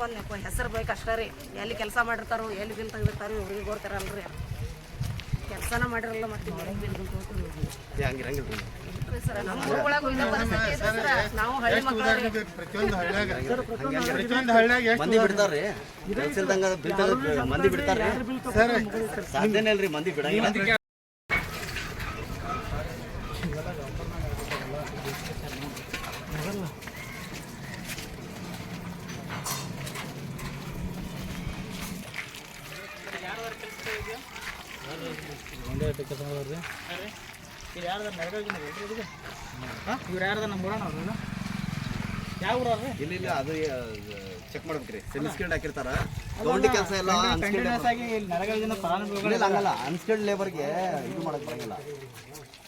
ಬಂದ್ನಪ್ಪ ಹೆಸರು ಬೇಕು ಅಷ್ಟೇ ರೀ. ಎಲ್ಲಿ ಕೆಲಸ ಮಾಡಿರ್ತಾರೋ ಎಲ್ಲಿ ಬಿಲ್ ತೆಗೆದಿರ್ತಾರೋ ಇವ್ರಿಗೆ ಗೊತ್ತಾರಲ್ರಿ. ಕೆಲಸನ ಮಾಡಿರಲ್ಲ ಮತ್ತೆ. ನಾವು ಹಳ್ಳಿ ಮಕ್ಕಳು ಪ್ರತಿಯೊಂದು ಹಳ್ಳ್ಯಾಗ ಪ್ರತಿಯೊಂದು ಹಳ್ಳ್ಯಾಗ ಎಷ್ಟು ಮಂದಿ ಬಿಡ್ತಾರ್ರಿ. ಬಿಲ್ ಮಂದಿ ಬಿಡ್ತಾರ್ರಿ. ಸರ್ ಸಾಧ್ಯನೇ ಇಲ್ರಿ ಮಂದಿ ಬಿಡಂಗಿಲ್ಲ. ಇವ್ರು ಯಾರ್ದ ನಮ್ಮ ಊರಣ ಅವ್ರು ಯಾವ ಊರವ್ರು ಇಲ್ಲ ಇಲ್ಲ ಅದು ಚೆಕ್ ಮಾಡ್ಬೇಕ್ರಿ ಸೆಮಿ ಸ್ಕಿಲ್ಡ್ ಹಾಕಿರ್ತಾರ. ಗೌಂಡಿ ಕೆಲಸ ಎಲ್ಲ ಅನ್ಸ್ಕಿಲ್ಡ್ ಕಂಟಿನ್ಯೂಸ್ ಆಗಿ ಇಲ್ಲಿ ನರಗಳಿಂದ ಫಲಾನುಭವಿಗಳು ಹಂಗಲ್ಲ ಅನ್ಸ್ಕಿಲ್ಡ್ ಲೇಬರ್ಗೆ ಇದು ಮಾಡಕ್ ಬರಂಗಿಲ್ಲ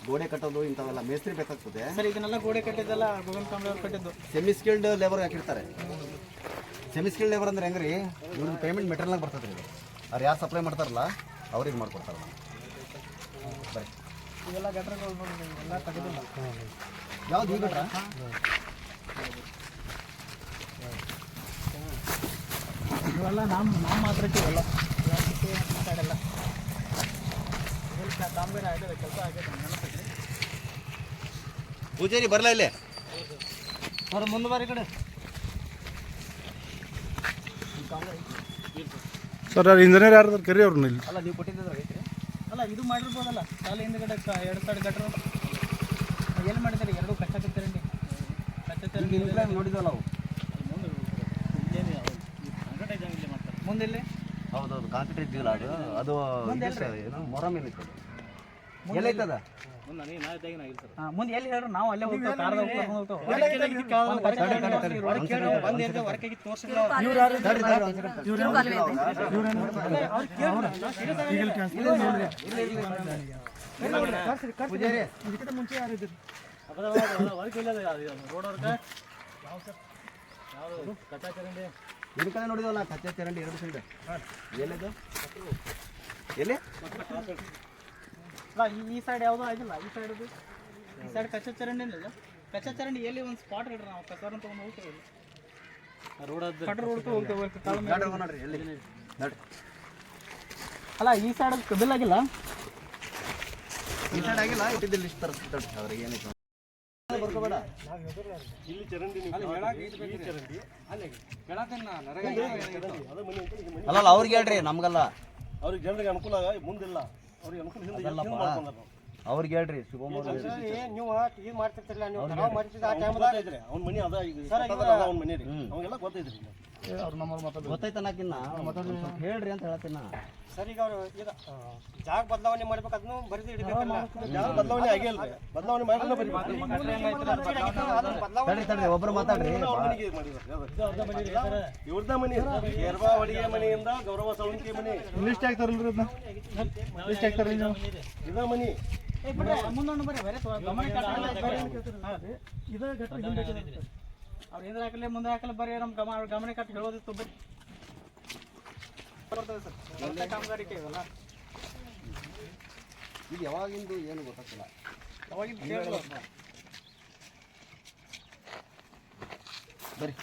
ಗೋಡೆ ಕಟ್ಟೋದು ಇಂಥವೆಲ್ಲ ಮೇಸ್ತ್ರಿ ಬೇಕಾಗ್ತದೆ. ಸರ್ ಇದನ್ನೆಲ್ಲ ಗೋಡೆ ಕಟ್ಟಿದ್ದಲ್ಲ ಗೋವಿಂದ ಕಾಂಬ್ಳೆ ಅವ್ರು ಕಟ್ಟಿದ್ದು. ಸೆಮಿ ಸ್ಕಿಲ್ಡ್ ಲೇಬರ್ ಹಾಕಿರ್ತಾರೆ. ಸೆಮಿ ಸ್ಕಿಲ್ಡ್ ಲೇಬರ್ ಅಂದ್ರೆ ಹೆಂಗ್ರಿ? ಇವ್ರದ್ದು ಪೇಮೆಂಟ್ ಮೆಟೀರಿಯಲ್ ಬರ್ತದೆ ರೀ ಅವ್ರು ಯಾರು ಸಪ್ಲೈ ಮಾಡ್ತಾರಲ್ಲ ಅವ್ರಿಗೆ ಮಾಡ್ಕೊಡ್ತಾರ ಬರೀ ಇವೆಲ್ಲ ಗಟ್ರಗಳು ನೋಡಿ ಎಲ್ಲ ತೆಗೆದಿಲ್ಲ. ಯಾವ್ದು ಈ ಗಟ್ರ? ಇವೆಲ್ಲ ನಮ್ಮ ನಮ್ಮ ಮಾತ್ರ ಇವೆಲ್ಲ. ಮಾತಾಡಲ್ಲ ಕಾಮಗಾರಿ ಆಗಿದೆ ಕೆಲಸ ಆಗಿದೆ ಪೂಜೆ ಪೂಜಾರಿ ಬರಲ್ಲ ಇಲ್ಲೇ? ಅವ್ರ ಮುಂದೆ ಬಾರಿ ಕಡೆ. ಸರ್ ಇಂಜಿನಿಯರ್ ಯಾರು ಕರಿ ಅವ್ರನ್ನ ಇಲ್ಲಿ. ಅಲ್ಲ ನೀವು ಕೊಟ್ಟಿದ್ದ್ರೆ ಐತ್ರಿ ಅಲ್ಲ ಇದು ಮಾಡಿರ್ಬೋದಲ್ಲ. ಸಾಲ ಹಿಂದ್ಗಡೆ ಕ- ಎರಡು ಸೈಡ್ ಗಟ್ರ ಎಲ್ಲಿ ಮಾಡಿದ್ದಾರೆ? ಎರಡು ಕಚ್ಚಾ ಮುಂದೆ ಕಚ್ಚಾ ಚರಂಡಿ ನೋಡಿದ್ವಲ್ಲ ಅವು ಮುಂದೆ ಇಲ್ಲಿ ಹೌದೌದು ಕಾಂಕ್ರೀಟ್ ಇದ್ದಿಲ್ಲ ಅದು. ಅದು ಏನು ಮೊರಮ್ ಹಾ, ಮುಂದೆ ಎಲ್ಲಿ ಹೇಳ್ರು ನಾವು ಅಲ್ಲೇ ಹೋಗ್ತೇವೆ ಕಾರ್ದಾಗ ಕರ್ಕೊಂಡು ಹೋಗ್ತೇವೆ. ನೋಡಿದ್ವಲ್ಲ ಕಚ್ಚಾ ಚರಂಡಿ ಎರಡು ಸೈಡ್ ಎಲ್ಲದು? ಎಲ್ಲಿ? ಅಲ್ಲ ಈ- ಈ ಸೈಡ್ ಯಾವುದೋ ಆಗಿಲ್ಲ. ಈ ಸೈಡ್ ಈ ಸೈಡ್ ಕಚ್ಚಾ ಚರಂಡಿ ಇಲ್ಲ ಕಚ್ಚಾ ಚರಂಡಿ ಎಲ್ಲಿ ಒಂದು ಸ್ಪಾಟ್ ಇಡ್ರಿ ನಾವು. ಕಸರ ತಗೊಂಡು ಹೋಗ್ತೇವೆ ರೋಡ್ ಹೋಗ್ತೇವೆ ನೋಡ್ರಿ ಎಲ್ಲಿ? ನೋಡ್ರಿ ಅಲ್ಲ ಈ ಸೈಡ್ ಬಿಲ್ ಆಗಿಲ್ಲ? ಈ ಸೈಡ್ ಆಗಿಲ್ಲ ಇಟ್ಟಿದ್ದಿಲ್ಲ ಇಷ್ಟು ತರಿಸ್ತಾರೆ ಅವ್ರಿಗೆ ಏನಿತ್ತು ಬರ್ಕೋಬೇಡ. ಅಲ್ಲ ಅಲ್ಲ ಅವ್ರಿಗೆ ಹೇಳ್ರಿ ನಮ್ಗಲ್ಲ. ಅವ್ರಿಗೆ ಜನರಿಗೆ ಅನುಕೂಲ ಮುಂದಿಲ್ಲ. ಅವ್ರಿಗೆ ಹೇಳ್ರಿ ಶಿವಮೊಗ್ಗ ನೀವು ಮಾಡ್ತಿರ್ತಿರಲ್ಲ ನೀವು? ಆ ಟೈಮ್ದಾಗ ಇದ್ರೆ ಅವ್ನ ಮನಿ ಅದ ಈಗ. ಅವ್ನ ಮನಿ ರೀ. ಅವಾಗೆಲ್ಲ ಗೊತ್ತೈತ್ರಿ ಹೇಳ್ರಿ ಅಂತ ಹೇಳ್ತೀನಿ ನಾ. ಸರ್ ಈಗ ಅವ್ರು ಈಗ ಜಾಗ ಬದಲಾವಣೆ ಮಾಡ್ಬೇಕು ಅದನ್ನು ಬರೆದು ಇಡಬೇಕಲ್ಲ? ಜಾಗ ಬದಲಾವಣೆ ಆಗಿಲ್ಲ ಬದಲಾವಣೆ ಮಾಡಿದ್ರೆ ತಡ್ರಿ ತಡ್ರಿ ಒಬ್ರು ಮಾತಾಡ್ರಿ. ಇವ್ರದ ಮನಿ ಯರ್ಬಾ ಅಡಿಗೆ ಮನೆಯಿಂದ ಗೌರವ ಸೌಂಕಿ ಮನಿ. ಲಿಸ್ಟ್ ಹಾಕ್ತಾರಲ್ರಿ ಅದನ್ನ? ಲಿಸ್ಟ್ ಹಾಕ್ತಾರಲ್ಲ ನೀವು ಇದ ಮನಿ. ಬೇರೆ ಅವ್ರು ಹಿಂದೆ ಹಾಕಲಿ ಮುಂದೆ ಹಾಕಲಿ ಬರೀ ನಮ್ಮ ಗಮ ಗಮನ ಕಟ್ಟು ಹೇಳೋದಿತ್ತು ಬರ್ರಿ ಬರ್ತದೆ ಸರ್. ರಸ್ತೆ ಕಾಮಗಾರಿಕೆ ಇವೆಲ್ಲ. ಇದು ಯಾವಾಗಿಂದು ಏನು ಗೊತ್ತಾಗ್ತಿಲ್ಲ. ಯಾವಾಗಿಂದ ಕೇಳಲ್ಲ ಬರ್ರಿ.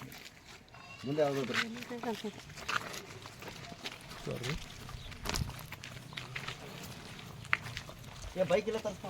ಮುಂದೆ ಯಾವ್ದು ಬರ್ರಿ. ಏ ಬೈಕ್ ಇಲ್ಲ ತರ್ಸ್ಕೊ.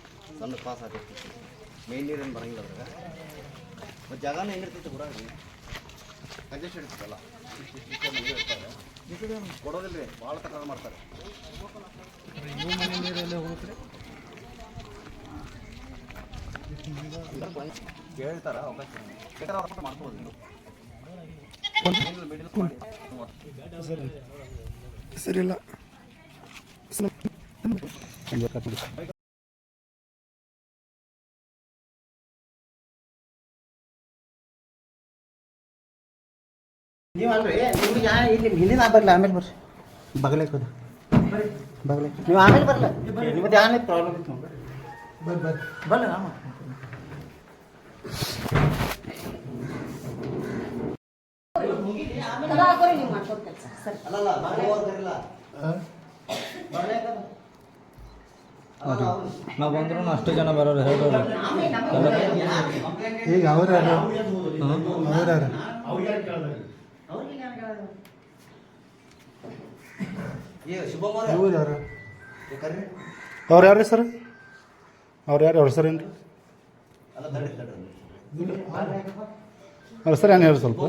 ಸಣ್ಣ ಪಾಸ್ ಆಗಿರ್ತಿತ್ತು ಮೇನ್ ನೀರೇನು ಬರಂಗಿಲ್ಲ ಅದ್ರಾಗ. ಮತ್ತು ಜಾಗನ ಹೆಂಗಿರ್ತೈತಿ ಕೂಡ ಮಂದಿ ಇರ್ತಾರೆ ಕೊಡೋದಿಲ್ಲ ರೀ ಭಾಳ ತಕರಾರು ಮಾಡ್ತಾರೆ. ಕೇಳ್ತಾರ ಅವಕಾಶ ಮಾಡ್ಕೋಬೋದು ನೀವು. ಮಿಡಲ್ ಮಾಡಿ ಸರಿ. ಇಲ್ಲ ನೀವು ಅಲ್ರಿ ನಿಮ್ಗೆ ಯಾ ಇಲ್ಲಿ ಹಿಂದಿನ ಬರಲ್ಲ ಆಮೇಲೆ ಬರ್ರಿ ಬಗಲಕ್ಕೆ ಹೋದ ಬಗಲಕ್ಕೆ ನೀವು ಆಮೇಲೆ ಬರಲ್ಲ ನಿಮ್ಮದು ಯಾನೇ ಪ್ರಾಬ್ಲಮ್ ಇತ್ತು ಬರ್ರಿ ಬರ್ರಿ ಬಲ್ಲ ನಾ ಕಲಾಕರಿ ನೀವು ಮಾಡ್ಕೊಂಡು ಕೆಲಸ ಸರಿ ಅಲ್ಲಲ್ಲ ನಾವು ಹೋಗೋದಿಲ್ಲ ನಾವು ಬಂದ್ರು ಅಷ್ಟು ಜನ ಬರೋರು ಹೇಳೋರು ಈಗ ಅವ್ರು ಯಾರು ಅವ್ರು ಯಾರು ಏ ಶುಭಮ್ ಅವ್ರೆ, ಇವ್ರು ಯಾರು. ಅವ್ರು ಯಾರು ಸರ್? ಅವ್ರು ಯಾರು ಅವ್ರ ಸರ್ ಏನು ರೀ ಅವ್ರ ಹೆಸರು ಏನು ಹೇಳಿ ಸ್ವಲ್ಪ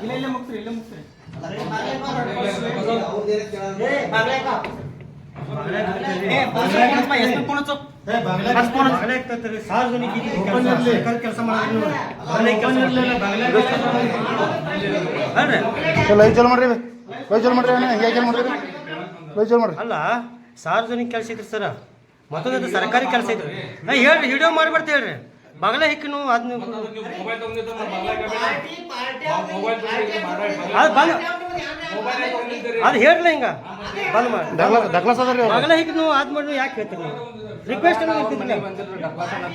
ಇಲ್ಲ ಇಲ್ಲ ಮುಗಿಸ್ರಿ ಇಲ್ಲೇ ಮುಗಿಸ್ರಿ. ಸಾರ್ವಜನಿಕ ಕೆಲಸ ಲೈವ್ ಚಾಲು ಮಾಡ್ರಿ ಚಾಲು ಮಾಡ್ರಿ ಅಲ್ಲ, ಸಾರ್ವಜನಿಕ ಕೆಲಸ ಇದ್ರಿ ಸರ್. ಮತ್ತೊಂದು ಸರ್ಕಾರಿ ಕೆಲಸ ಇದ್ರಿ ಹೇಳ್ರಿ ವಿಡಿಯೋ ಮಾಡಿಬಿಡ್ತ ಹೇಳ್ರಿ. ಬಗಲ ಹಿಕ್ಕನು ಅದನ್ನ ಅದು ಬಂದ್ ಅದು ಹೇಳ್ರಿ ಹಿಂಗ. ಬಂದ್ ಮಾಡಿ. ಬಗಲ ಹಿಕ್ಕನು ಅದು ಮಾಡಿ ಯಾಕೆ ಹೇಳ್ತೀನಿ ರಿಕ್ವೆಸ್ಟ್ ಮಾಡೋದು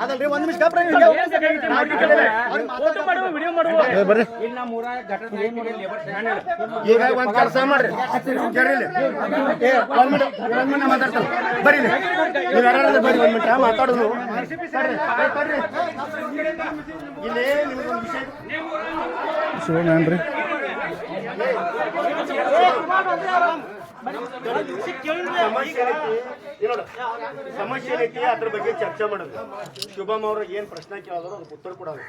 ಅದಲ್ರಿ ಒಂದು ನಿಮಿಷ ಏ, ಬರ್ರಿ ಈಗ ಒಂದ್ ಕೆಲಸ ಮಾಡ್ರಿ ಬರ್ರಿ ಇಲ್ಲಿ. ನೀವು ಯಾರು ಬರ್ರಿ ಒಂದ್ ಮಿನಿಟ್ ಮಾತಾಡೋದು. ಇಲ್ಲಿ ನಿಮ್ಗೊಂದು ವಿಷಯ ಶಿವಣ್ಣ ಸಮಸ್ಯೆ ನೋಡು, ಏನೈತಿ ಅದ್ರ ಬಗ್ಗೆ ಚರ್ಚೆ ಮಾಡೋದು. ಶುಭಮ್ ಅವ್ರ ಏನ್ ಪ್ರಶ್ನೆ ಕೇಳೋದ್ರು ಅದಕ್ಕೆ ಉತ್ತರ ಕೊಡೋದು.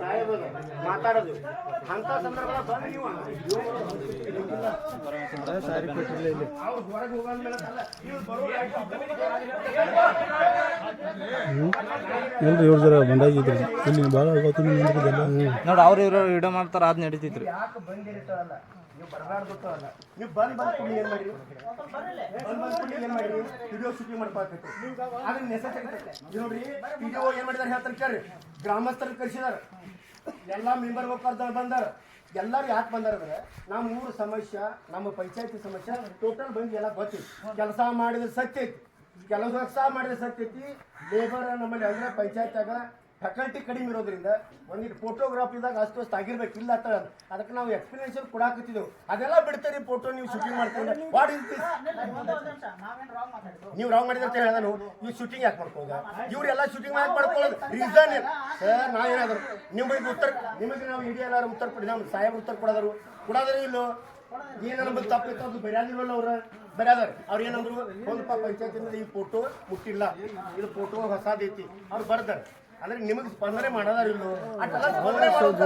ಸಾಯೋದು ಮಾತಾಡೋದು. ಅಂತ ಸಂದರ್ಭ ಇಲ್ರಿ ಇವ್ರು ಜರ ಬಂದಾಗಿದ್ರಿ. ಇಲ್ಲಿ ಭಾಳ ನೋಡಿ ಅವ್ರು ಇವ್ರು ವಿಡಿಯೋ ಮಾಡ್ತಾರ ಅದ್ ನಡೀತೈತ್ರಿ. ನೀವು ಬರಬಾರ್ದಿರ್ತಾರಲ್ಲ ನೀವು ಬಂದ್ ಬಂದ್ ಕುಡಿ, ಏನ್ ಮಾಡಿರಿ? ಬಂದ್ ಬಂದ್ ಕುಡಿ, ಏನ್ ಮಾಡಿರಿ? ವಿಡಿಯೋ ಶೂಟಿಂಗ್ ಮಾಡ್ಬೇಕಾಗ್ತೈತಿ ಅದ್ರ ನೆಸೆಸರಿ ಇದು ನೋಡ್ರಿ, ವಿಡಿಯೋ ಏನು ಮಾಡಿದಾರೆ ಹೇಳ್ತಾರೆ ಕೇಳ್ರಿ. ಗ್ರಾಮಸ್ಥರು ಕರ್ಸಿದಾರ. ಎಲ್ಲಾ ಮೆಂಬರ್ ಕರ್ದ ಬಂದಾರ. ಎಲ್ಲರೂ ಯಾಕೆ ಬಂದಾರ ಅಂದ್ರೆ, ನಮ್ಮ ಊರು ಸಮಸ್ಯೆ, ನಮ್ಮ ಪಂಚಾಯತಿ ಸಮಸ್ಯೆ ಟೋಟಲ್ ಬಂದು ಎಲ್ಲ ಗೊತ್ತೈತಿ ಕೆಲಸ ಮಾಡಿದ್ರೆ ಸತ್ಯ ಐತಿ. ಕೆಲಸ ಮಾಡಿದ್ರೆ ಸತ್ಯ ಐತಿ. ಲೇಬರ್ ನಮ್ಮಲ್ಲಿ ಅಂದ್ರೆ ಪಂಚಾಯತ್ಯಾಗ ಫ್ಯಾಕಲ್ಟಿ ಕಡಿಮೆ ಇರೋದ್ರಿಂದ ಒಂದಿಟ್ಟು ಫೋಟೋಗ್ರಾಫಿದಾಗ ಅಷ್ಟು ಆಗಿರ್ಬೇಕು ಇಲ್ಲ ಅಂತ ಅದಕ್ಕೆ ನಾವು ಎಕ್ಸ್ಪೀರಿಯನ್ಸ್ ಕೊಡಾಕತ್ತಿದ್ದೆವು ಅದೆಲ್ಲ ಬಿಡ್ತೀರಿ ಫೋಟೋ ನೀವು ಶೂಟಿಂಗ್ ಮಾಡ್ಕೊಂಡು. ವಾಟ್ ನೀವು ರಾಂಗ್ ಮಾಡಿದ್ರೆ ಅಂತ ಹೇಳ್ದ ನಾನು. ನೀವು ಶೂಟಿಂಗ್ ಯಾಕೆ ಮಾಡ್ಕೋದ ಎಲ್ಲ ಶೂಟಿಂಗ್ ಯಾಕೆ ಮಾಡ್ಕೊಳ್ಳೋದು? ರೀಸನ್ ಸರ್ ನಾವೇನಾದ್ರು ನಿಮಗೆ ಉತ್ತರ ನಿಮಗೆ ನಾವು ಇಡೀ ಉತ್ತರ ಕೊಡಿ. ನಮ್ಮ ಸಾಹೇಬ್ ಉತ್ತರ ಕೊಡೋದರು ಕೊಡೋದ್ರೆ ಇಲ್ಲೋ? ಏನು ತಪ್ಪಿತ್ತು ಅದು ಬರ್ಯಾದಿಲ್ವಲ್ಲ ಅವ್ರ? ಬರ್ಯಾದಾರ ಅವ್ರು ಏನಂದ್ರು ಒಂದಪ್ಪ ಪಂಚಾಯತಿಂದ ಈ ಫೋಟೋ ಮುಟ್ಟಿಲ್ಲ. ಇದು ಫೋಟೋ ಹೊಸದೈತಿ. ಅವ್ರು ಬರ್ದಾರ ಅಂದ್ರೆ ನಿಮಗೆ ಸ್ಪಂದನೆ ಮಾಡೋದಾರ ಇಲ್ಲೋ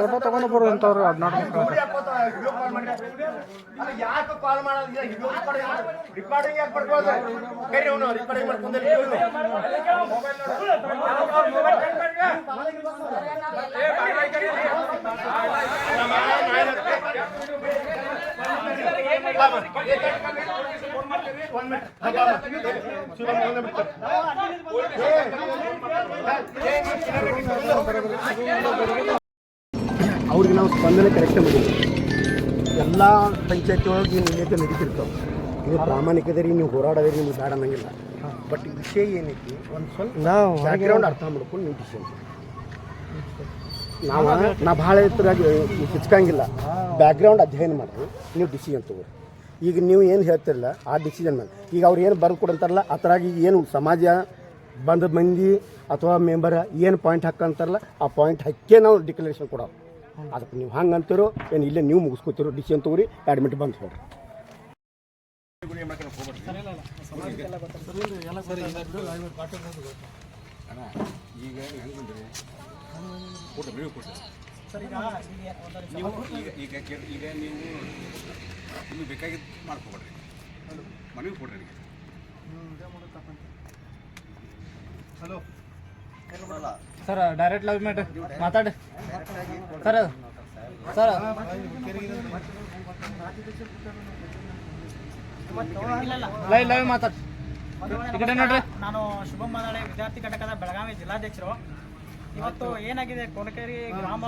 ಫೋಟೋ ತಗೊಂಡು ಯಾಕೆ ಕಾಲ್ ಮಾಡೋದು ರೆಕಾರ್ಡಿಂಗ್ ಯಾಕೆ ಮಾಡ್ಕೊಳ್ಳೋದು ಕರಿ ಅವನು ರೆಕಾರ್ಡಿಂಗ್ ಅವ್ರಿಗೆ ನಾವು ಸ್ಪಂದನೆ ಕರೆಕ್ಟ್ ಮಾಡಿದ್ವಿ ಎಲ್ಲ ಪಂಚಾಯತಿ ಒಳಗೆ ಈ ನಿಯತ ನಡೀತಿರ್ತಾವೆ. ನೀವು ಪ್ರಾಮಾಣಿಕದರಿ ನೀವು ಹೋರಾಡೋದ್ರಿ ನಿಮ್ಗೆ ಬೇಡ ಅನ್ನಂಗಿಲ್ಲ. ಬಟ್ ವಿಷಯ ಏನೈತಿ ಒಂದು ಸ್ವಲ್ಪ ಬ್ಯಾಕ್ಗ್ರೌಂಡ್ ಅರ್ಥ ಮಾಡ್ಕೊಂಡು ನೀವು ಡಿಸಿಷನ್ ನಾವು ನಾ ಭಾಳ ಎತ್ತರಾಗಿ ಹಿಚ್ಕಂಗಿಲ್ಲ. ಬ್ಯಾಕ್ಗ್ರೌಂಡ್ ಅಧ್ಯಯನ ಮಾಡಿರಿ ನೀವು ಡಿಸಿಷನ್ ತಗೋರಿ. ಈಗ ನೀವು ಏನು ಹೇಳ್ತಿರಲ್ಲ ಆ ಡಿಸಿಷನ್ ಮೇಲೆ. ಈಗ ಅವ್ರು ಏನು ಬರೆದು ಕೊಡಂತಾರಲ್ಲ ಆ ಥರ ಈಗ ಏನು ಸಮಾಜ ಬಂದ ಮಂದಿ ಅಥವಾ ಮೆಂಬರ್ ಏನು ಪಾಯಿಂಟ್ ಹಾಕಂತಾರಲ್ಲ, ಆ ಪಾಯಿಂಟ್ ಹಾಕೇ ನಾವು ಡಿಕ್ಲರೇಷನ್ ಕೊಡೋದು. ಅದಕ್ಕೆ ನೀವು ಹಂಗೆ ಅಂತೀರೋ ಏನು ಇಲ್ಲೇ ನೀವು ಮುಗಿಸ್ಕೋತಿರೋ ಡಿಸಿಷನ್ ತಗೋರಿ ಅಡ್ಮಿಟ್ ಬಂದು ಬೇಕಾಗಿದ್ದು ಮಾಡ್ಕೊಬೇಡ್ರಿ ಕೊಡ್ರಿ hello sir direct love mate ಮಾತಾಡಿ ಸರ್ ಸರ್. ಲೈವ್ ಲೈ ಮಾತಾಡಿ. ನಾನು ಶುಭಂ ಮಾತಾಡಿ ವಿದ್ಯಾರ್ಥಿ ಘಟಕದ ಬೆಳಗಾವಿ ಜಿಲ್ಲಾಧ್ಯಕ್ಷರು. ಇವತ್ತು ಏನಾಗಿದೆ? ಕೊಣಕೇರಿ ಗ್ರಾಮ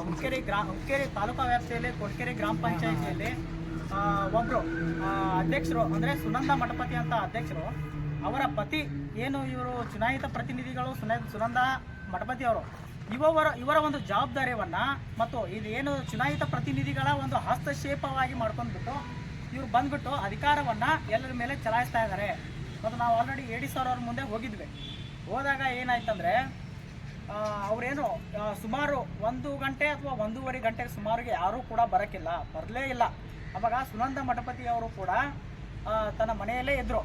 ಹುಕ್ಕೇರಿ ಗ್ರಾ ಹುಕ್ಕೇರಿ ತಾಲೂಕಾ ವ್ಯಾಪ್ತಿಯಲ್ಲಿ ಕೊಣಕೇರಿ ಗ್ರಾಮ ಪಂಚಾಯಿತಿಯಲ್ಲಿ ಆ, ಒಬ್ರು ಆ, ಅಧ್ಯಕ್ಷರು ಅಂದ್ರೆ ಸುನಂದ ಮಠಪತಿ ಅಂತ ಅಧ್ಯಕ್ಷರು ಅವರ ಪತಿ ಏನು ಇವರು ಚುನಾಯಿತ ಪ್ರತಿನಿಧಿಗಳು ಸುನ ಸುನಂದ ಮಠಪತಿ ಅವರು, ಇವರ ಇವರ ಒಂದು ಜವಾಬ್ದಾರಿಯವನ್ನ ಮತ್ತು ಇದು ಏನು ಚುನಾಯಿತ ಪ್ರತಿನಿಧಿಗಳ ಒಂದು ಹಸ್ತಕ್ಷೇಪವಾಗಿ ಮಾಡ್ಕೊಂಡ್ಬಿಟ್ಟು ಇವ್ರು ಬಂದ್ಬಿಟ್ಟು ಅಧಿಕಾರವನ್ನ ಎಲ್ಲರ ಮೇಲೆ ಚಲಾಯಿಸ್ತಾ ಇದ್ದಾರೆ. ಮತ್ತು ನಾವು ಆಲ್ರೆಡಿ ಎ ಡಿ ಸರ್ ಅವ್ರ ಮುಂದೆ ಹೋಗಿದ್ವಿ. ಹೋದಾಗ ಏನಾಯ್ತಂದರೆ ಅವರೇನು ಸುಮಾರು ಒಂದು ಗಂಟೆ ಅಥವಾ ಒಂದೂವರೆ ಗಂಟೆ ಸುಮಾರಿಗೆ ಯಾರೂ ಕೂಡ ಬರೋಕ್ಕಿಲ್ಲ, ಬರಲೇ ಇಲ್ಲ. ಅವಾಗ ಸುನಂದ ಮಠಪತಿ ಅವರು ಕೂಡ ತನ್ನ ಮನೆಯಲ್ಲೇ ಇದ್ದರು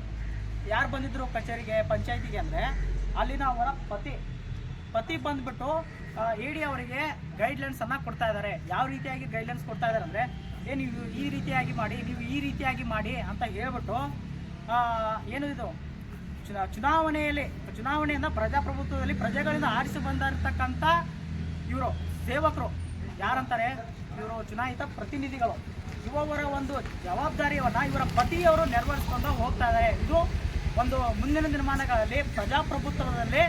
ಯಾರು ಬಂದಿದ್ರು ಕಚೇರಿಗೆ, ಪಂಚಾಯತಿಗೆ ಅಂದರೆ ಅಲ್ಲಿನ ಅವರ ಪತಿ ಪತಿ ಬಂದ್ಬಿಟ್ಟು ಇ ಡಿ ಅವರಿಗೆ ಗೈಡ್ಲೈನ್ಸನ್ನು ಕೊಡ್ತಾ ಇದ್ದಾರೆ. ಯಾವ ರೀತಿಯಾಗಿ ಗೈಡ್ಲೈನ್ಸ್ ಕೊಡ್ತಾ ಇದ್ದಾರೆ ಅಂದರೆ, ಏ, ನೀವು ಈ ರೀತಿಯಾಗಿ ಮಾಡಿ, ನೀವು ಈ ರೀತಿಯಾಗಿ ಮಾಡಿ ಅಂತ ಹೇಳ್ಬಿಟ್ಟು ಏನು ಇದು? ಚುನಾ- ಚುನಾವಣೆಯಲ್ಲಿ ಚುನಾವಣೆಯಿಂದ ಪ್ರಜಾಪ್ರಭುತ್ವದಲ್ಲಿ ಪ್ರಜೆಗಳಿಂದ ಆರಿಸಿ ಬಂದಿರತಕ್ಕಂಥ ಇವರು, ಸೇವಕರು. ಯಾರಂತಾರೆ? ಇವರು ಚುನಾಯಿತ ಪ್ರತಿನಿಧಿಗಳು. ಇವರ ಒಂದು ಜವಾಬ್ದಾರಿಯನ್ನು ಇವರ ಪತಿಯವರು ನೆರವೇರಿಸ್ಕೊಂಡು ಹೋಗ್ತಾ ಇದ್ದಾರೆ. ಇದು ಒಂದು ಮುಂದಿನ ದಿನಮಾನಗಳಲ್ಲಿ ಪ್ರಜಾಪ್ರಭುತ್ವದಲ್ಲಿ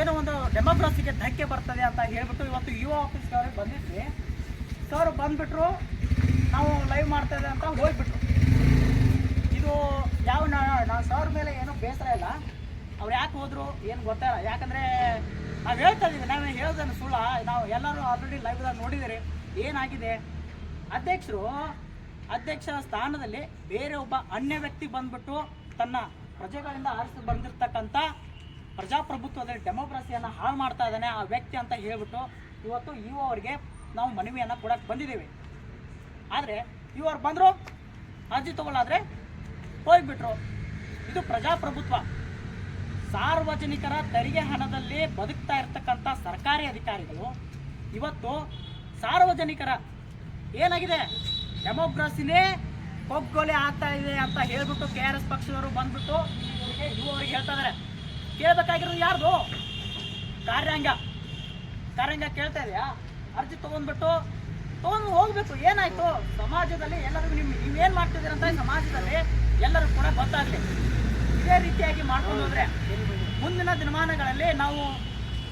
ಏನೋ ಒಂದು ಡೆಮೋಕ್ರಸಿಗೆ ಧಕ್ಕೆ ಬರ್ತದೆ ಅಂತ ಹೇಳ್ಬಿಟ್ಟು ಇವತ್ತು ಯು ಆಫೀಸ್ಗೆ ಅವ್ರಿಗೆ ಬಂದಿದ್ವಿ. ಸರ್ ಬಂದ್ಬಿಟ್ರು, ನಾವು ಲೈವ್ ಮಾಡ್ತಾ ಇದೆ ಅಂತ ಹೋಗ್ಬಿಟ್ರು. ಇದು ಯಾವ ನಾ ಸರ್ ಮೇಲೆ ಏನೂ ಬೇಸರ ಇಲ್ಲ. ಅವ್ರು ಯಾಕೆ ಹೋದ್ರು, ಏನು ಗೊತ್ತಿಲ್ಲ ಯಾಕಂದ್ರೆ ನಾವು ಹೇಳ್ತಾ ಇದ್ದೀವಿ ನಾವು ಹೇಳೋದನ್ನು ಸುಳ್ಳ. ನಾವು ಎಲ್ಲರೂ ಆಲ್ರೆಡಿ ಲೈವ್ದಾಗ ನೋಡಿದಿರಿ, ಏನಾಗಿದೆ? ಅಧ್ಯಕ್ಷರು, ಅಧ್ಯಕ್ಷರ ಸ್ಥಾನದಲ್ಲಿ ಬೇರೆ ಒಬ್ಬ ಅನ್ಯ ವ್ಯಕ್ತಿ ಬಂದ್ಬಿಟ್ಟು ತನ್ನ ಪ್ರಜೆಗಳಿಂದ ಆರಿಸಿ ಬಂದಿರತಕ್ಕಂಥ ಪ್ರಜಾಪ್ರಭುತ್ವದಲ್ಲಿ ಡೆಮೋಕ್ರಸಿಯನ್ನು ಹಾಳು ಮಾಡ್ತಾ ಇದ್ದಾನೆ ಆ ವ್ಯಕ್ತಿ ಅಂತ ಹೇಳಿಬಿಟ್ಟು ಇವತ್ತು ಇವು ಅವರಿಗೆ ನಾವು ಮನವಿಯನ್ನು ಕೊಡಕ್ಕೆ ಬಂದಿದ್ದೀವಿ. ಆದರೆ ಇವರು ಬಂದರು, ಅರ್ಜಿ ತಗೊಳ್ಳಾದ್ರೆ ಹೋಗ್ಬಿಟ್ರು. ಇದು ಪ್ರಜಾಪ್ರಭುತ್ವ. ಸಾರ್ವಜನಿಕರ ತೆರಿಗೆ ಹಣದಲ್ಲಿ ಬದುಕ್ತಾ ಇರ್ತಕ್ಕಂಥ ಸರ್ಕಾರಿ ಅಧಿಕಾರಿಗಳು ಇವತ್ತು ಸಾರ್ವಜನಿಕರ ಏನಾಗಿದೆ? ಡೆಮೋಕ್ರಸಿನೇ ಕೊಗ್ಗೊಲೆ ಆಗ್ತಾ ಇದೆ ಅಂತ ಹೇಳ್ಬಿಟ್ಟು ಕೆ ಆರ್ ಎಸ್ ಪಕ್ಷದವರು ಬಂದ್ಬಿಟ್ಟು ಯು ಅವರಿಗೆ ಹೇಳ್ತಾ ಇದಾರೆ ಕೇಳಬೇಕಾಗಿರೋದು ಯಾರ್ದು? ಕಾರ್ಯಾಂಗ. ಕಾರ್ಯಾಂಗ ಕೇಳ್ತಾ ಇದೆಯಾ? ಅರ್ಜಿ ತಗೊಂಡ್ಬಿಟ್ಟು ತಗೊಂಡು ಹೋಗ್ಬೇಕು. ಏನಾಯ್ತು? ಸಮಾಜದಲ್ಲಿ ಎಲ್ಲರಿಗೂ ನಿಮ್ ನೀವೇನ್ ಮಾಡ್ತಿದ್ದೀರ ಅಂತ ಸಮಾಜದಲ್ಲಿ ಎಲ್ಲರೂ ಕೂಡ ಗೊತ್ತಾಗ್ಲಿ. ಇದೇ ರೀತಿಯಾಗಿ ಮಾಡ್ಕೊಂಡು ಹೋದ್ರೆ ಮುಂದಿನ ದಿನಮಾನಗಳಲ್ಲಿ ನಾವು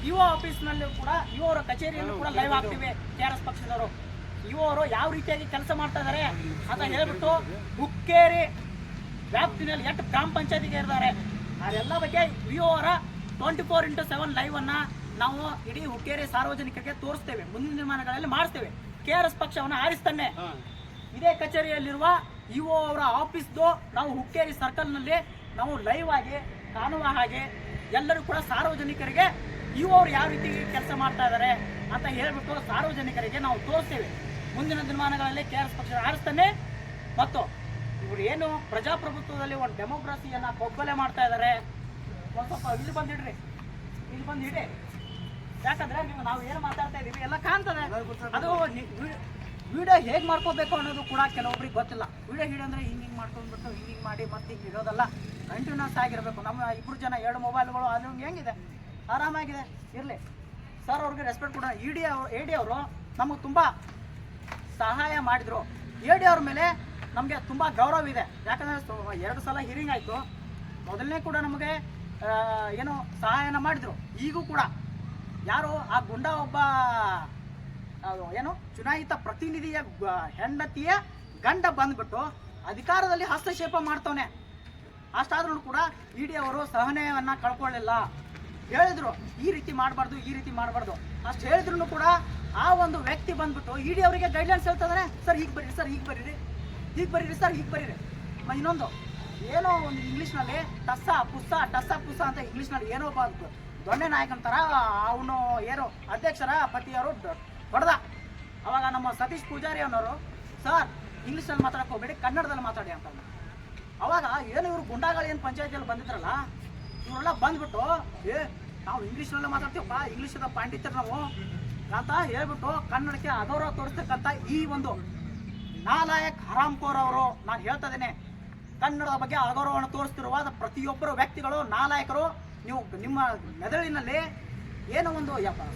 ಯುವ ಆಫೀಸ್ನಲ್ಲೂ ಕೂಡ ಯುವರ ಕಚೇರಿಯಲ್ಲೂ ಕೂಡ ಲೈವ್ ಆಗ್ತೀವಿ ಕೆ ಆರ್ ಎಸ್ ಪಕ್ಷದವರು. ಯುವವರು ಯಾವ ರೀತಿಯಾಗಿ ಕೆಲಸ ಮಾಡ್ತಾ ಇದ್ದಾರೆ ಅಂತ ಹೇಳ್ಬಿಟ್ಟು ಹುಕ್ಕೇರಿ ವ್ಯಾಪ್ತಿನಲ್ಲಿ ಎಷ್ಟು ಗ್ರಾಮ ಪಂಚಾಯತಿಗೆ ಇದ್ದಾರೆ. ಅದೆಲ್ಲ ಬಗ್ಗೆ ವಿಒರ twenty four into seven live ಅನ್ನ ನಾವು ಇಡೀ ಹುಕ್ಕೇರಿ ಸಾರ್ವಜನಿಕರಿಗೆ ತೋರಿಸ್ತೇವೆ. ಮುಂದಿನ ದಿನಮಾನಗಳಲ್ಲಿ ಮಾಡಿಸ್ತೇವೆ. ಕೆ ಆರ್ ಎಸ್ ಪಕ್ಷವನ್ನು ಆರಿಸ್ತಾನೆ. ಇದೇ ಕಚೇರಿಯಲ್ಲಿರುವ ಇಒ ಅವರ ಆಫೀಸ್ದು ನಾವು ಹುಕ್ಕೇರಿ ಸರ್ಕಲ್ನಲ್ಲಿ ನಾವು ಲೈವ್ ಆಗಿ ಕಾಣುವ ಹಾಗೆ ಎಲ್ಲರೂ ಕೂಡ ಸಾರ್ವಜನಿಕರಿಗೆ ಇಒ ಅವರು ಯಾವ ರೀತಿ ಕೆಲಸ ಮಾಡ್ತಾ ಇದ್ದಾರೆ ಅಂತ ಹೇಳ್ಬಿಟ್ಟು ಸಾರ್ವಜನಿಕರಿಗೆ ನಾವು ತೋರಿಸ್ತೇವೆ. ಮುಂದಿನ ದಿನಮಾನಗಳಲ್ಲಿ ಕೆ ಆರ್ ಎಸ್ ಪಕ್ಷ ಆರಿಸ್ತಾನೆ ಮತ್ತು ಇವರು ಏನು ಪ್ರಜಾಪ್ರಭುತ್ವದಲ್ಲಿ ಒಂದು ಡೆಮೋಕ್ರಸಿಯನ್ನು ಕೊಬ್ಬಲೆ ಮಾಡ್ತಾ ಇದ್ದಾರೆ ಒಂದು ಸ್ವಲ್ಪ ಇಲ್ಲಿ ಬಂದಿಡ್ರಿ. ಇಲ್ಲಿ ಬಂದು ಇಡಿ ಯಾಕಂದ್ರೆ ನೀವು ನಾವು ಏನು ಮಾತಾಡ್ತಾ ಇದೀವಿ, ಎಲ್ಲ ಕಾಣ್ತದೆ. ಅದು ವಿಡಿಯೋ ಹೇಗೆ ಮಾಡ್ಕೋಬೇಕು ಅನ್ನೋದು ಕೂಡ ಕೆಲವೊಬ್ರಿಗೆ ಗೊತ್ತಿಲ್ಲ. ವಿಡಿಯೋ ಹಿಡಿ ಅಂದ್ರೆ ಹಿಂಗೆ ಹಿಂಗೆ ಮಾಡ್ಕೊಂಡ್ಬಿಟ್ಟು ಹಿಂಗೆ ಹಿಂಗೆ ಮಾಡಿ ಮತ್ತೆ ಹಿಂಗೆ ಇರೋದಲ್ಲ ಕಂಟಿನ್ಯೂಸ್ ಆಗಿರಬೇಕು. ನಮ್ಮ ಇಬ್ಬರು ಜನ ಎರಡು ಮೊಬೈಲ್ಗಳು ಅದು ಹೆಂಗಿದೆ? ಆರಾಮಾಗಿದೆ. ಇರಲಿ. ಸರ್ ಅವ್ರಿಗೆ ರೆಸ್ಪೆಕ್ಟ್ ಕೊಡೋಣ. ಇ ಡಿ ಅವರು ಎ ಡಿ ಅವರು ನಮಗೆ ತುಂಬ ಸಹಾಯ ಮಾಡಿದ್ರು. ಎ ಡಿ ಅವ್ರ ಮೇಲೆ ನಮಗೆ ತುಂಬ ಗೌರವ ಇದೆ. ಯಾಕಂದರೆ ಎರಡು ಸಲ ಹಿರಿಂಗ್ ಆಯಿತು. ಮೊದಲನೇ ಕೂಡ ನಮಗೆ ಏನು ಸಹಾಯನ ಮಾಡಿದ್ರು. ಈಗೂ ಕೂಡ. ಯಾರು ಆ ಗುಂಡ ಒಬ್ಬ ಏನು ಚುನಾಯಿತ ಪ್ರತಿನಿಧಿಯ ಹೆಂಡತಿಯ ಗಂಡ ಬಂದ್ಬಿಟ್ಟು ಅಧಿಕಾರದಲ್ಲಿ ಹಸ್ತಕ್ಷೇಪ ಮಾಡ್ತವನೆ. ಅಷ್ಟಾದ್ರೂ ಕೂಡ ಇ ಡಿ ಅವರು ಸಹನೆಯನ್ನ ಕಳ್ಕೊಳ್ಳಿಲ್ಲ. ಹೇಳಿದ್ರು, ಈ ರೀತಿ ಮಾಡಬಾರ್ದು, ಈ ರೀತಿ ಮಾಡಬಾರ್ದು. ಅಷ್ಟು ಹೇಳಿದ್ರು ಕೂಡ ಆ ಒಂದು ವ್ಯಕ್ತಿ ಬಂದ್ಬಿಟ್ಟು ಇಡಿ ಅವರಿಗೆ ಗೈಡ್ಲೈನ್ಸ್ ಹೇಳ್ತಿದಾರೆ, ಸರ್, ಹೀಗೆ ಬರೀರಿ, ಸರ್, ಹೀಗೆ ಬರೀರಿ ಹೀಗೆ ಬರೀರಿ, ಸರ್, ಹೀಗೆ ಬರೀರಿ. ಇನ್ನೊಂದು, ಏನೋ ಒಂದು ಇಂಗ್ಲೀಷ್ನಲ್ಲಿ ಟಸ್ಸ, ಪುಸ್ಸ ಟಸ್ಸ, ಪುಸ್ಸ ಅಂತ ಇಂಗ್ಲೀಷ್ನಲ್ಲಿ ಏನೋ ಬಂತು ದೊಣ್ಣೆ ನಾಯಕನ ಅಂತಾರ ಅವನು ಏನು ಅಧ್ಯಕ್ಷರ, ಪತಿಯವರು ಹೊಡೆದ ಅವಾಗ ನಮ್ಮ ಸತೀಶ್ ಪೂಜಾರಿ ಅನ್ನೋರು, ಸರ್ ಇಂಗ್ಲೀಷಲ್ಲಿ ಮಾತಾಡಕ್ಕೆ ಹೋಗ್ಬೇಡಿ ಕನ್ನಡದಲ್ಲಿ ಮಾತಾಡಿ ಅಂತ ಅವಾಗ ಏನು ಇವರು ಗುಂಡಾಗಳು ಏನು ಪಂಚಾಯತಿಯಲ್ಲಿ ಬಂದಿದ್ರಲ್ಲ, ಇವರೆಲ್ಲ ಬಂದ್ಬಿಟ್ಟು, ಏ, ನಾವು ಇಂಗ್ಲೀಷ್ನಲ್ಲೇ ಮಾತಾಡ್ತೀವಪ್ಪ ಇಂಗ್ಲೀಷದ ಪಾಂಡಿತ್ಯರು ನಾವು. ಅಂತ ಹೇಳ್ಬಿಟ್ಟು ಕನ್ನಡಕ್ಕೆ ಅಗೌರವ ತೋರಿಸ್ತಕ್ಕಂಥ ಈ ಒಂದು ನಾಲಾಯಕ್ ಹರಾಮ್ಕೋರ್ ಅವರು ನಾನು ಹೇಳ್ತಾ ಇದ್ದೇನೆ, ಕನ್ನಡದ ಬಗ್ಗೆ ಅಗೌರವವನ್ನು ತೋರಿಸ್ತಿರುವ ಪ್ರತಿಯೊಬ್ಬರು ವ್ಯಕ್ತಿಗಳು, ನಾಲಾಯಕರು, ನೀವು ನಿಮ್ಮ ಮೆದುಳಿನಲ್ಲಿ ಏನೋ ಒಂದು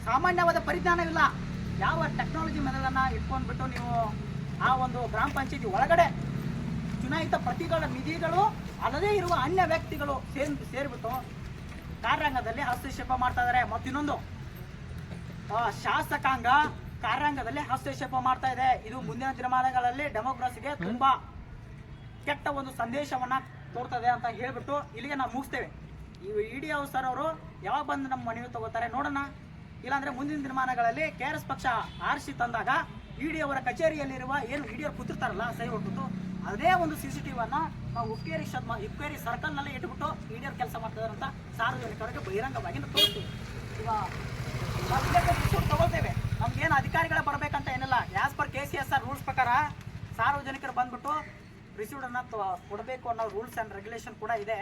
ಸಾಮಾನ್ಯವಾದ ಪರಿಜ್ಞಾನವಿಲ್ಲ. ಯಾವ ಟೆಕ್ನಾಲಜಿ ಮೆದುಳನ್ನು ಇಟ್ಕೊಂಡ್ಬಿಟ್ಟು ನೀವು ಆ ಒಂದು ಗ್ರಾಮ ಪಂಚಾಯತಿ ಒಳಗಡೆ ಚುನಾಯಿತ ಪ್ರತಿಗಳ ನಿಧಿಗಳು ಅಲ್ಲದೇ ಇರುವ ಅನ್ಯ ವ್ಯಕ್ತಿಗಳು ಸೇರಿ ಸೇರಿಬಿಟ್ಟು ಕಾರ್ಯಾಂಗದಲ್ಲಿ ಹಸ್ತಕ್ಷೇಪ ಮಾಡ್ತಾ ಇದ್ದಾರೆ ಮತ್ತಿನ್ನೊಂದು ಶಾಸಕಾಂಗ ಕಾರ್ಯಾಂಗದಲ್ಲಿ ಹಸ್ತಕ್ಷೇಪ ಮಾಡ್ತಾ ಇದೆ. ಇದು ಮುಂದಿನ ದಿನಮಾನಗಳಲ್ಲಿ ಡೆಮೋಕ್ರಸಿಗೆ ತುಂಬಾ ಕೆಟ್ಟ ಒಂದು ಸಂದೇಶವನ್ನ ತೋರ್ತದೆ ಅಂತ ಹೇಳ್ಬಿಟ್ಟು ಇಲ್ಲಿಗೆ ನಾವು ಮುಗಿಸ್ತೇವೆ. ಇ ಡಿ ಸರ್ ಅವರು ಯಾವಾಗ ಬಂದು ನಮ್ಮ ಮನವಿ ತಗೋತಾರೆ ನೋಡೋಣ. ಇಲ್ಲಾಂದ್ರೆ ಮುಂದಿನ ದಿನಮಾನಗಳಲ್ಲಿ ಕೆ ಆರ್ ಎಸ್ ಪಕ್ಷ ಆರಿಸಿ ತಂದಾಗ ಇಡಿ ಡಿ ಅವರ ಕಚೇರಿಯಲ್ಲಿರುವ ಏನು ಇ ಡಿ ಅವ್ರು ಕೂತಿರ್ತಾರಲ್ಲ ಸೈ ಹೊಟ್ಟು ಅದೇ ಒಂದು ಸಿ ಸಿ ಟಿವಿಯನ್ನ ನಾವು ಉಕ್ಕೇರಿ ಶದ್ಮ ಉಕ್ಕೇರಿ ಸರ್ಕಲ್ನಲ್ಲಿ ಇಟ್ಬಿಟ್ಟು ಇ ಡಿ ಅವ್ರು ಕೆಲಸ ಮಾಡ್ತಿದ್ದಾರೆ ಅಂತ ಸಾರ್ವಜನಿಕರಿಗೆ ಬಹಿರಂಗವಾಗಿ ತೋರಿಸ್ತೀವಿ. ಈಗ ನಾವು ರಿಸೀಟ್ ತಗೊಳ್ತೇವೆ ನಮ್ಗೇನು ಅಧಿಕಾರಿಗಳ ಬರಬೇಕಂತ ಏನಿಲ್ಲ. As per K C S R rules ಪ್ರಕಾರ ಸಾರ್ವಜನಿಕರು ಬಂದ್ಬಿಟ್ಟು ರಿಸೀವ್ಡನ್ನು ಕೊಡಬೇಕು ಅನ್ನೋ ರೂಲ್ಸ್ ಆ್ಯಂಡ್ ರೆಗ್ಯುಲೇಷನ್ ಕೂಡ ಇದೆ.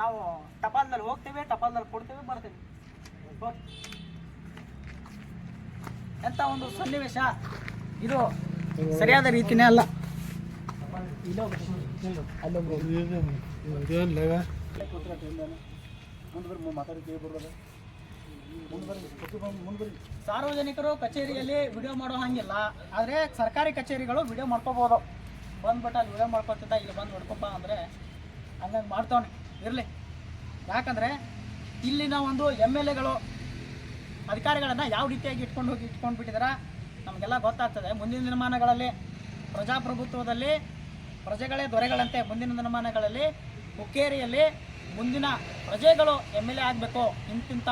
ನಾವು ಟಪಾಲ್ದಲ್ಲಿ ಹೋಗ್ತೇವೆ ಟಪಾಲ್ದಲ್ಲಿ ಕೊಡ್ತೇವೆ ಬರ್ತೇವೆ. ಎಂತ ಎಂಥ ಒಂದು ಸನ್ನಿವೇಶ? ಇದು ಸರಿಯಾದ ರೀತಿನೇ ಅಲ್ಲ. ಸಾರ್ವಜನಿಕರು ಕಚೇರಿಯಲ್ಲಿ ವಿಡಿಯೋ ಮಾಡೋ ಹಂಗಿಲ್ಲ. ಆದರೆ ಸರ್ಕಾರಿ ಕಚೇರಿಗಳು ವಿಡಿಯೋ ಮಾಡ್ಕೋಬೋದು. ಬಂದ್ಬಿಟ್ಟು ಅಲ್ಲಿ ವಿಡಿಯೋ ಮಾಡ್ಕೊತಿದ್ದ, ಇಲ್ಲಿ ಬಂದು ಹೊಡ್ಕೊಪ್ಪ ಅಂದರೆ ಹಂಗಂಗೆ ಮಾಡ್ತಾವನೆ. ಇರಲಿ. ಯಾಕಂದರೆ ಇಲ್ಲಿನ ಒಂದು ಎಂ ಎಲ್ ಎಗಳು, ಅಧಿಕಾರಿಗಳನ್ನು ಯಾವ ರೀತಿಯಾಗಿ ಇಟ್ಕೊಂಡು ಹೋಗಿ ಇಟ್ಕೊಂಡು ಬಿಟ್ಟಿದಾರ ನಮಗೆಲ್ಲ ಗೊತ್ತಾಗ್ತದೆ. ಮುಂದಿನ ದಿನಮಾನಗಳಲ್ಲಿ ಪ್ರಜಾಪ್ರಭುತ್ವದಲ್ಲಿ ಪ್ರಜೆಗಳೇ ದೊರೆಗಳಂತೆ ಮುಂದಿನ ದಿನಮಾನಗಳಲ್ಲಿ ಹುಕ್ಕೇರಿಯಲ್ಲಿ ಮುಂದಿನ ಪ್ರಜೆಗಳು ಎಂ ಎಲ್ ಎ ಆಗಬೇಕು. ಇಂತಿಂಥ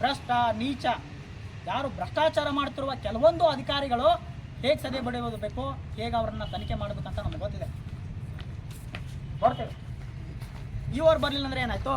ಭ್ರಷ್ಟ, ನೀಚ, ಯಾರು ಭ್ರಷ್ಟಾಚಾರ ಮಾಡ್ತಿರುವ ಕೆಲವೊಂದು ಅಧಿಕಾರಿಗಳು ಹೇಗೆ ಸದೆ ಬಡಿಯೋದು ಬೇಕು, ಹೇಗೆ ಅವರನ್ನ ತನಿಖೆ ಮಾಡಬೇಕಂತ ನಮ್ಗೆ ಗೊತ್ತಿದೆ. ಬರ್ತೇವೆ ಇವರು ಬರಲಿಲ್ಲ ಅಂದ್ರೆ ಏನಾಯ್ತು?